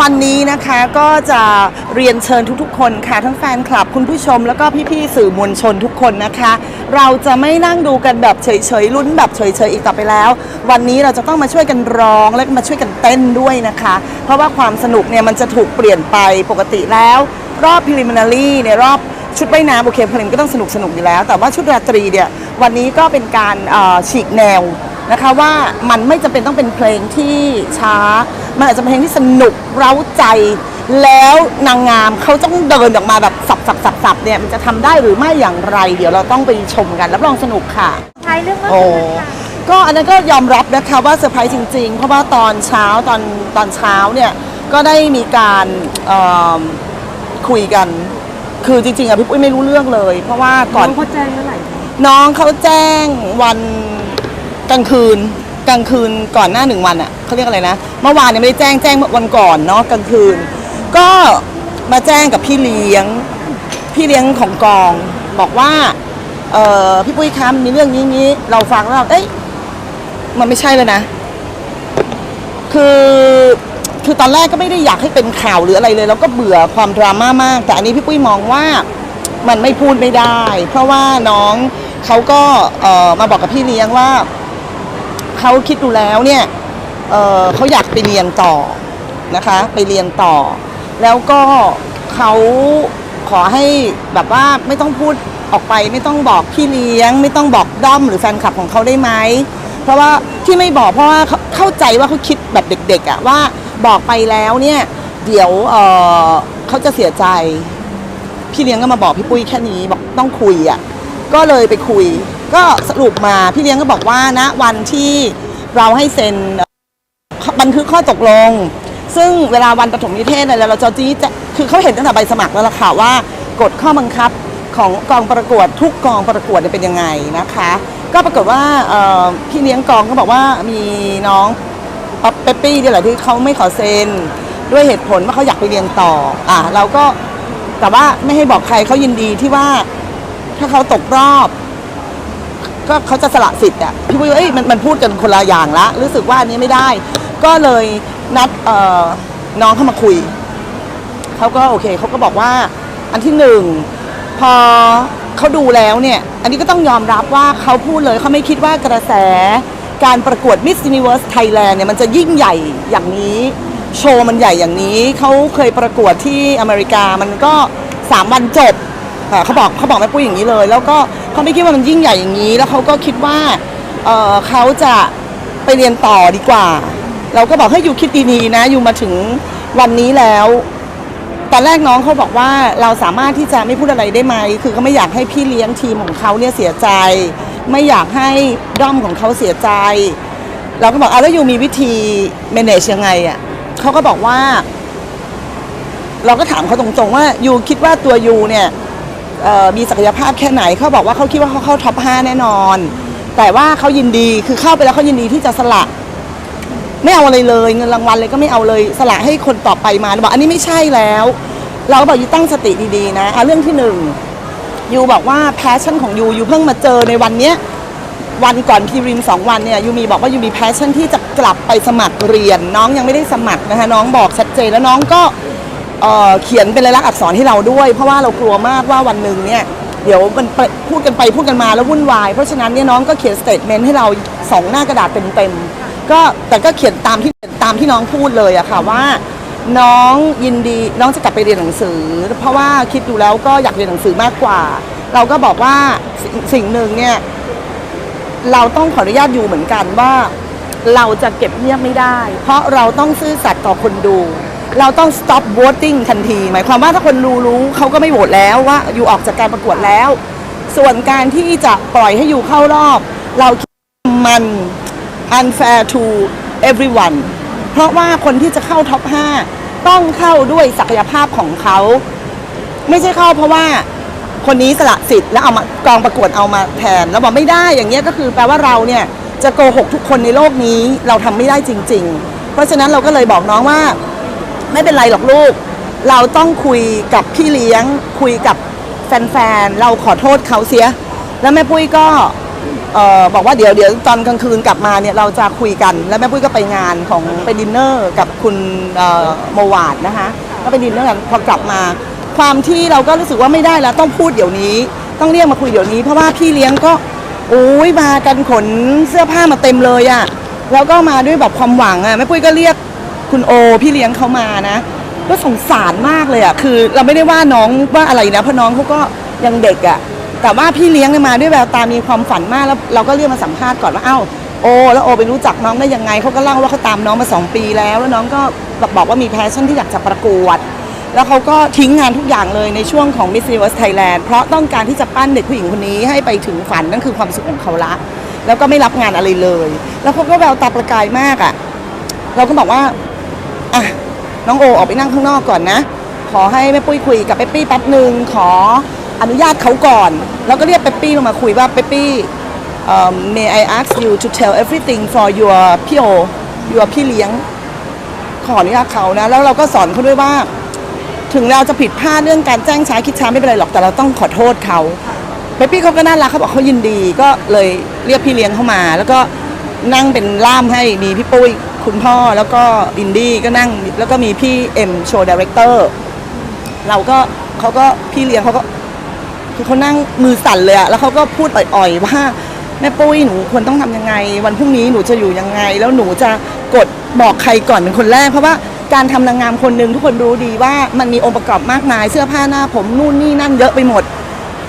วันนี้นะคะก็จะเรียนเชิญทุกๆ คนค่ะ ทั้งแฟนคลับคุณผู้ชม แล้วก็พี่ๆสื่อมวลชนทุกคนนะคะ เราจะไม่นั่งดูกันแบบเฉยๆลุ้นแบบเฉยๆอีกต่อไปแล้ว วันนี้เราจะต้องมาช่วยกันร้องและมาช่วยกันเต้นด้วยนะคะ เพราะว่าความสนุกเนี่ยมันจะถูกเปลี่ยนไปปกติแล้ว รอบ preliminary ในรอบชุดว่ายน้ำโอเคพลิมก็ต้องสนุกสนุกอยู่แล้ว แต่ว่าชุดราตรีเนี่ยวันนี้ก็เป็นการฉีกแนว นะคะว่ามันไม่จำเป็นต้องเป็นเพลงที่ช้า มันอาจจะเป็นเพลงที่สนุกเร้าใจ แล้วนางงามเขาต้องเดินออกมาแบบสับสับสับสับเนี่ยมันจะทำได้หรือไม่อย่างไร เดี๋ยวเราต้องไปชมกันรับรองสนุกค่ะ ท้ายเรื่องเมื่อโอ้คืนค่ะ ก็อันนั้นก็ยอมรับนะคะว่าเซอร์ไพรส์จริง ๆ เพราะว่าตอนเช้าตอนตอนเช้าเนี่ยก็ได้มีการเอิ่มคุยกัน คือจริงๆอะพี่ปุ้ยไม่รู้เรื่องเลย เพราะว่าก่อน น้องเขาแจ้งเมื่อไหร่น้องเขาแจ้งวัน กลางคืนกลางคืนก่อนหน้าหนึ่งวันอะ่ะเขาเรียกอะไรนะ เมื่อวานเนี่ยไม่ได้แจ้งแจ้งเมื่อวันก่อนเนาะกลางคืน ก็มาแจ้งกับพี่เลี้ยงพี่เลี้ยงของกอง บอกว่าเออพี่ปุ้ยคะมีเรื่องนี้นี้เราฟังแล้วเราเอ้ยมันไม่ใช่เลยนะ คือคือตอนแรกก็ไม่ได้อยากให้เป็นข่าวหรืออะไรเลย แล้วก็เบื่อความดราม่ามาก แต่อันนี้พี่ปุ้ยมองว่ามันไม่พูดไม่ได้ เพราะว่าน้องเขาก็เออมาบอกกับพี่เลี้ยงว่า เขาคิดดูแล้วเนี่ยเเขาอยากไปเรียนต่อนะคะ ไปเรียนต่อ แล้วก็เขาขอให้แบบว่าไม่ต้องพูดออกไปไม่ต้องบอกพี่เลี้ยง ไม่ต้องบอกด้อมหรือแฟนคลับของเขาได้ไหมเพราะว่าที่ไม่บอกเพราะว่าเข้าใจว่าเขาคิดแบบเด็กๆอะว่าบอกไปแล้วเนี่ยเดี๋ยวเเขาจะเสียใจ พี่เลี้ยงก็มาบอกพี่ปุ้ยแค่นี้บอกต้องคุยอะ่ะ ก็เลยไปคุย ก็สรุปมาพี่เลี้ยงก็บอกว่าณวันที่เราให้เซ็นบันทึกข้อตกลง ซึ่งเวลาวันปฐมนิเทศอะไรเราจะจี้จะคือเขาเห็นตั้งแต่ใบสมัครแล้วล่ะค่ะว่ากฎข้อบังคับของกองประกวดทุกกองประกวดเป็นยังไงนะคะ ก็ปรากฏว่าพี่เลี้ยงกองก็บอกว่ามีน้องป๊อปเปปปี้เนี่ยแหละที่เขาไม่ขอเซ็นด้วยเหตุผลว่าเขาอยากไปเรียนต่ออะเราก็แต่ว่าไม่ให้บอกใครเขายินดีที่ว่า ถ้าเขาตกรอบ ก็เขาจะสละสิทธิ์อะพี่ปุ้ยว่าเอ้ยมันมันพูดกันคนละอย่างละ รู้สึกว่าอันนี้ไม่ได้ ก็เลยนัดเอ่อน้องเข้ามาคุย เขาก็โอเคเขาก็บอกว่า อันที่หนึ่งพอเขาดูแล้วเนี่ย อันนี้ก็ต้องยอมรับว่าเขาพูดเลยเขาไม่คิดว่ากระแสการประกวด Miss Universe Thailand เนี่ยมันจะยิ่งใหญ่อย่างนี้ โชว์มันใหญ่อย่างนี้ เขาเคยประกวดที่อเมริกามันก็ 3 วันจบ อ่าเขาบอกเขาบอกแม่ปุ้ยอย่างนี้เลย แล้วก็เขาไม่คิดว่ามันยิ่งใหญ่อย่างนี้ แล้วเขาก็คิดว่าเอ่อเขาจะไปเรียนต่อดีกว่า เราก็บอกให้อยู่คิดดีๆนะ อยู่มาถึงวันนี้แล้วตอนแรกน้องเขาบอกว่าเราสามารถที่จะไม่พูดอะไรได้ไหม คือเขาไม่อยากให้พี่เลี้ยงทีมของเขาเนี่ยเสียใจ ไม่อยากให้ด้อมของเขาเสียใจ เราก็บอกเอาแล้วยูมีวิธี manage ยังไงอะ่ะเขาก็บอกว่า เราก็ถามเขาตรงๆว่ายูคิดว่าตัวยูเนี่ย เอ่อมีศักยภาพแค่ไหนเขาบอกว่าเขาคิดว่าเขาเข้าท็อป5แน่นอน แต่ว่าเขายินดีคือเข้าไปแล้วเขายินดีที่จะสละไม่เอาอะไรเลยเงินรางวัลเลยก็ไม่เอาเลยสละให้คนต่อไปมาบอกอันนี้ไม่ใช่แล้ว เราก็บอกยูตั้งสติดีๆนะอะเรื่องที่หนึ่งยูบอกว่าแพชชั่นของยูยูเพิ่งมาเจอในวันเนี้ยวันก่อนพีริมสองวันเนี่ยยูมีบอกว่ายูมีแพชชั่นที่จะกลับไปสมัครเรียน น้องยังไม่ได้สมัครนะคะน้องบอกชัดเจนแล้วน้องก็ เอ่อเขียนเป็นลายลักษณ์อักษรให้เราด้วย เพราะว่าเรากลัวมากว่าวันหนึ่งเนี่ยเดี๋ยวมันไปพูดกันไปพูดกันมาแล้ววุ่นวาย เพราะฉะนั้นเนี่ยน้องก็เขียนสเตทเมนต์ให้เราสองหน้ากระดาษเต็มๆก็แต่ก็เขียนตามที่ตามที่น้องพูดเลยอะค่ะว่า น้องยินดีน้องจะกลับไปเรียนหนังสือ เพราะว่าคิดดูแล้วก็อยากเรียนหนังสือมากกว่า เราก็บอกว่าสสิ่งหนึ่งเนี่ยเราต้องขออนุญาตอยู่เหมือนกันว่า เราจะเก็บเงียบไม่ได้ เพราะเราต้องซื่อสัตย์ต่อคนดู เราต้อง stop voting ทันที หมายความว่าถ้าคนดูรู้เขาก็ไม่โหวตแล้วว่าอยู่ออกจากการประกวดแล้ว ส่วนการที่จะปล่อยให้อยู่เข้ารอบ เราคิดมัน unfair to everyone เพราะว่าคนที่จะเข้าท็อป 5 ต้องเข้าด้วยศักยภาพของเขา ไม่ใช่เข้าเพราะว่าคนนี้สละสิทธิ์แล้วเอามากองประกวดเอามาแทน แล้วบอกไม่ได้อย่างเงี้ยก็คือแปลว่าเราเนี่ยจะโกหกทุกคนในโลกนี้เราทำไม่ได้จริง ๆ เพราะฉะนั้นเราก็เลยบอกน้องว่า ไม่เป็นไรหรอกลูก เราต้องคุยกับพี่เลี้ยง คุยกับแฟนๆ เราขอโทษเขาเสีย แล้วแม่ปุ้ยก็เออบอกว่าเดี๋ยวเดี๋ยวตอนกลางคืนกลับมาเนี่ยเราจะคุยกัน แล้วแม่ปุ้ยก็ไปงานของไปดินเนอร์กับคุณเอ่อโมวาดนะคะก็ไปดินเนอร์กันพอกลับมา ความที่เราก็รู้สึกว่าไม่ได้แล้วต้องพูดเดี๋ยวนี้ ต้องเรียกมาคุยเดี๋ยวนี้ เพราะว่าพี่เลี้ยงก็โอ้ยมากันขนเสื้อผ้ามาเต็มเลยอะแล้วก็มาด้วยแบบความหวังอะแม่ปุ้ยก็เรียก คุณโอพี่เลี้ยงเขามานะก็สงสารมากเลยอะคือเราไม่ได้ว่าน้องว่าอะไรนะเพราะน้องเขาก็ยังเด็กอะแต่ว่าพี่เลี้ยงเนี่ยมาด้วยแววตามีความฝันมากแล้วเราก็เรียกมาสัมภาษณ์ก่อนว่าเอ้าโอแล้วโอไปรู้จักน้องได้ยังไงเขาก็เล่าว่าเขาตามน้องมาสองปีแล้ว แล้วน้องก็บอกว่ามีแพชชั่นที่อยากจะประกวด แล้วเขาก็ทิ้งงานทุกอย่างเลยในช่วงของ Miss Universe Thailand เพราะต้องการที่จะปั้นเด็กผู้หญิงคนนี้ให้ไปถึงฝันนั่นคือความสุขของเขาละแล้วก็ไม่รับงานอะไรเลย แล้วเขาก็แววตาประกายมากอะ่ะเราก็บอกว่า อะน้องโอออกไปนั่งข้างนอกก่อนนะ ขอให้แม่ปุ้ยคุยกับเปปปี้แป๊บหนึ่งขออนุญาตเขาก่อน แล้วก็เรียกเปปปี้ลงมาคุยว่าเปปปี้ um, may I ask you to tell everything for your พี่โอ your พี่เลี้ยง ขออนุญาตเขานะ แล้วเราก็สอนเขาด้วยว่า ถึงเราจะผิดพลาดเรื่องการแจ้งช้าคิดช้าไม่เป็นไรหรอกแต่เราต้องขอโทษเขาเปปปี้เขาก็น่ารักเขาบอกเขายินดีก็เลยเรียกพี่เลี้ยงเข้ามา แล้วก็นั่งเป็นล่ามให้มีพี่ปุ้ย คุณพ่อแล้วก็อินดี้ก็นั่งแล้วก็มีพี่เอ็มโชว์ดีเรคเตอร์เราก็เขาก็พี่เลี้ยงเขาก็คือเขานั่งมือสั่นเลยอะแล้วเขาก็พูดอ่อยๆว่าแม่ปุ้ยหนูควรต้องทำยังไง วันพรุ่งนี้หนูจะอยู่ยังไง แล้วหนูจะกดบอกใครก่อนเป็นคนแรก เพราะว่าการทำนางงามคนหนึ่งทุกคนรู้ดีว่ามันมีองค์ประกอบมากมาย เสื้อผ้าหน้าผมนู่นนี่นั่นเยอะไปหมด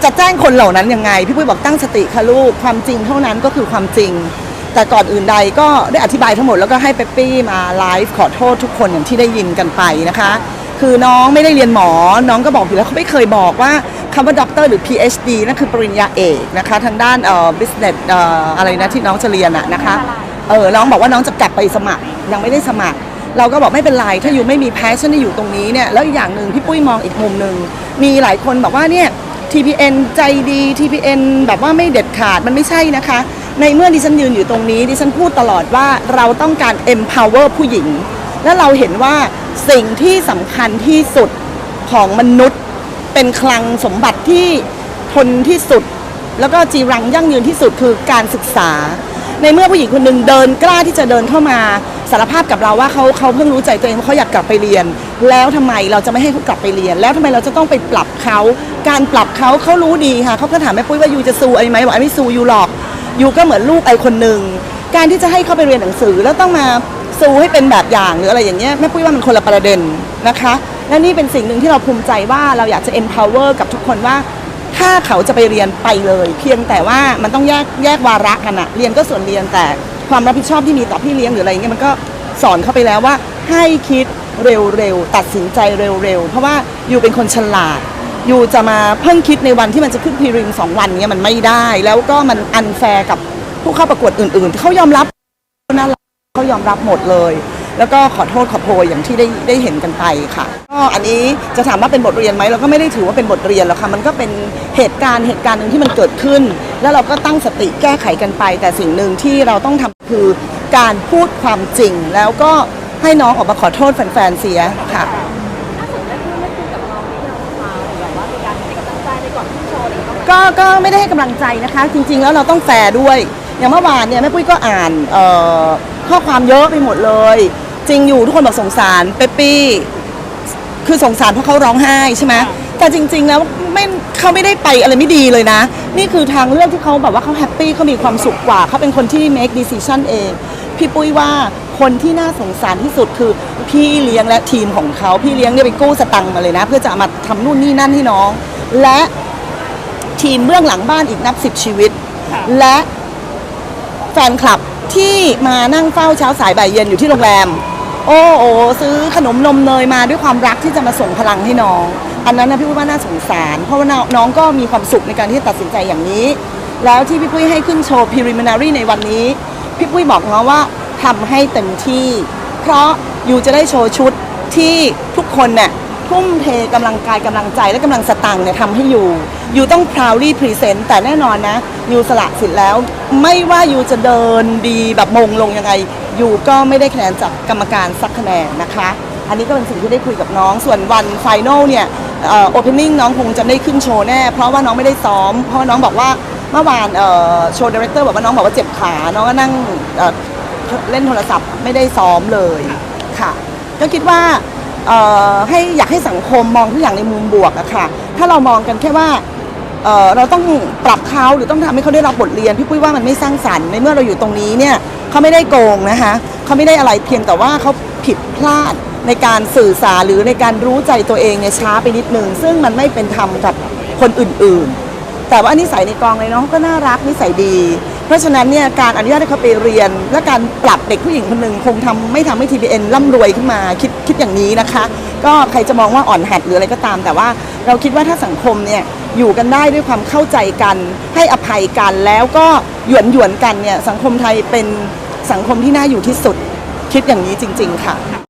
จะแจ้งคนเหล่านั้นยังไง พี่ปุ้ยบอกตั้งสติค่ะลูกความจริงเท่านั้นก็คือความจริง แต่ก่อนอื่นใดก็ได้อธิบายทั้งหมดแล้วก็ให้เปปปี้มาไลฟ์ขอโทษทุกคนอย่างที่ได้ยินกันไปนะคะ คือน้องไม่ได้เรียนหมอ น้องก็บอกอยู่แล้วเขาไม่เคยบอกว่าคำว่าด็อกเตอร์หรือ PhD นั่นคือปริญญาเอกนะคะ ทางด้านเอ่อ business เอ่ออะไรนะที่น้องจะเรียนอะนะคะ เออน้องบอกว่าน้องจะกลับไปสมัครยังไม่ได้สมัคร เราก็บอกไม่เป็นไร ถ้าอยู่ไม่มีแพชชั่นที่อยู่ตรงนี้เนี่ยแล้วอีกอย่างหนึ่งพี่ปุ้ยมองอีกมุมหนึ่งมีหลายคนบอกว่าเนี่ย TPN ใจดี TPN แบบว่าไม่เด็ดขาดมันไม่ใช่นะคะ ในเมื่อดิฉันยืนอยู่ตรงนี้ดิฉันพูดตลอดว่าเราต้องการ empower ผู้หญิง และเราเห็นว่าสิ่งที่สำคัญที่สุดของมนุษย์ เป็นคลังสมบัติที่ทนที่สุด แล้วก็จีรังยั่งยืนที่สุดคือการศึกษา ในเมื่อผู้หญิงคนหนึ่งเดินกล้าที่จะเดินเข้ามาสารภาพกับเราว่าเขาเขาเพิ่งรู้ใจตัวเองว่าเขาอยากกลับไปเรียน แล้วทำไมเราจะไม่ให้เขากลับไปเรียน แล้วทำไมเราจะต้องไปปรับเขา การปรับเขาเขารู้ดีค่ะเขาก็ถามแม่ปุ้ยว่ายูจะสู้ไอ้ไหมบอกไอ้ไม่สู้ยูหรอก ยูก็เหมือนลูกไอคนหนึ่งการที่จะให้เขาไปเรียนหนังสือแล้วต้องมาสู้ให้เป็นแบบอย่างหรืออะไรอย่างเงี้ยแม่ปุ้ยว่ามันคนละประเด็นนะคะ และนี่เป็นสิ่งหนึ่งที่เราภูมิใจว่าเราอยากจะ empower กับทุกคนว่า ถ้าเขาจะไปเรียนไปเลย เพียงแต่ว่ามันต้องแยกแยกวาระกันอะเรียนก็ส่วนเรียนแต่ความรับผิดชอบที่มีต่อพี่เลี้ยงหรืออะไรเงี้ยมันก็สอนเขาไปแล้วว่าให้คิดเร็วๆตัดสินใจเร็วๆเพราะว่าอยู่เป็นคนฉลาด ยู่จะมาเพิ่งคิดในวันที่มันจะขึ้นพรีริงสองวันเนี้ยมันไม่ได้ แล้วก็มันอันแฟร์กับผู้เข้าประกวดอื่นๆที่เขายอมรับน่ารักเขายอมรับหมดเลย แล้วก็ขอโทษขอโพยอย่างที่ได้ได้เห็นกันไปค่ะก็อันนี้จะถามว่าเป็นบทเรียนไหมเราก็ไม่ได้ถือว่าเป็นบทเรียนหรอกค่ะมันก็เป็นเหตุการณ์เหตุการณ์หนึ่งที่มันเกิดขึ้น แล้วเราก็ตั้งสติแก้ไขกันไป แต่สิ่งหนึ่งที่เราต้องทำคือการพูดความจริง แล้วก็ให้น้องออกมาขอโทษแฟนๆเสียค่ะ ก็ก็ไม่ได้ให้กำลังใจนะคะ จริง ๆ แล้วเราต้องแฟร์ด้วย อย่างเมื่อวานเนี่ยแม่ปุ้ยก็อ่านเอ่อข้อความเยอะไปหมดเลย จริงอยู่ทุกคนบอกสงสารเปปปี้ คือสงสารเพราะเขาร้องไห้ใช่ไหมแต่จริง ๆ แล้วไม่เขาไม่ได้ไปอะไรไม่ดีเลยนะ นี่คือทางเลือกที่เขาแบบว่าเขาแฮปปี้เขามีความสุขกว่า เขาเป็นคนที่ make decision เอง พี่ปุ้ยว่าคนที่น่าสงสารที่สุดคือพี่เลี้ยงและทีมของเขา พี่เลี้ยงเนี่ยไปกู้สตังค์มาเลยนะ เพื่อจะเอามาทำนู่นนี่นั่นให้น้อง และ ทีมเบื้องหลังบ้านอีกนับสิบชีวิต และแฟนคลับที่มานั่งเฝ้าเช้าสายบ่ายเย็นอยู่ที่โรงแรม โอ้โอซื้อขนมนมเนยมาด้วยความรักที่จะมาส่งพลังให้น้อง อันนั้นนะพี่ปุ้ยว่าน่าสงสาร เพราะว่าน้องน้องก็มีความสุขในการที่จะตัดสินใจอย่างนี้ แล้วที่พี่ปุ้ยให้ขึ้นโชว์ preliminary ในวันนี้ พี่ปุ้ยบอกน้องว่าทำให้เต็มที่ เพราะยูจะได้โชว์ชุดที่ทุกคนเนี่ย ทุ่มเทกำลังกายกำลังใจและกำลังสตังค์เนี่ยทำให้ยูยูต้อง proudly present แต่แน่นอนนะยูสละสิทธิ์แล้ว ไม่ว่ายูจะเดินดีแบบมงลงยังไงยูก็ไม่ได้คะแนนจากกรรมการสักคะแนนนะคะ อันนี้ก็เป็นสิ่งที่ได้คุยกับน้องส่วนวันไฟแนลเนี่ยโอเพนนิ่งน้องคงจะไม่ได้ขึ้นโชว์แน่ เพราะว่าน้องไม่ได้ซ้อม เพราะว่าน้องบอกว่าเมื่อวานโชว์ดีเรคเตอร์บอกว่าน้องบอกว่าเจ็บขา น้องก็นั่งเเล่นโทรศัพท์ไม่ได้ซ้อมเลยค่ะ ก็คิดว่า ให้อยากให้สังคมมองทุกอย่างในมุมบวกอะค่ะ ถ้าเรามองกันแค่ว่าเออเราต้องปรับเขาหรือต้องทำให้เขาได้รับบทเรียนพี่ปุ้ยว่ามันไม่สร้างสรรค์ในเมื่อเราอยู่ตรงนี้เนี่ยเขาไม่ได้โกงนะคะเขาไม่ได้อะไรเพียงแต่ว่าเขาผิดพลาดในการสื่อสารหรือในการรู้ใจตัวเองเนี่ยช้าไปนิดนึงซึ่งมันไม่เป็นธรรมกับคนอื่นๆ แต่ว่านิสัยในกองเลยน้องก็น่ารักนิสัยดี เพราะฉะนั้นเนี่ยการอนุญาตให้เขาไปเรียน และการปรับเด็กผู้หญิงคนหนึ่งคงทำไม่ทำให้ TBN ร่ำรวยขึ้นมาคิดคิดอย่างนี้นะคะ ก็ใครจะมองว่าอ่อนหัดหรืออะไรก็ตาม แต่ว่าเราคิดว่าถ้าสังคมเนี่ยอยู่กันได้ด้วยความเข้าใจกัน ให้อภัยกันแล้วก็หยวนหยวนกันเนี่ยสังคมไทยเป็นสังคมที่น่าอยู่ที่สุดคิดอย่างนี้จริง ๆ ค่ะ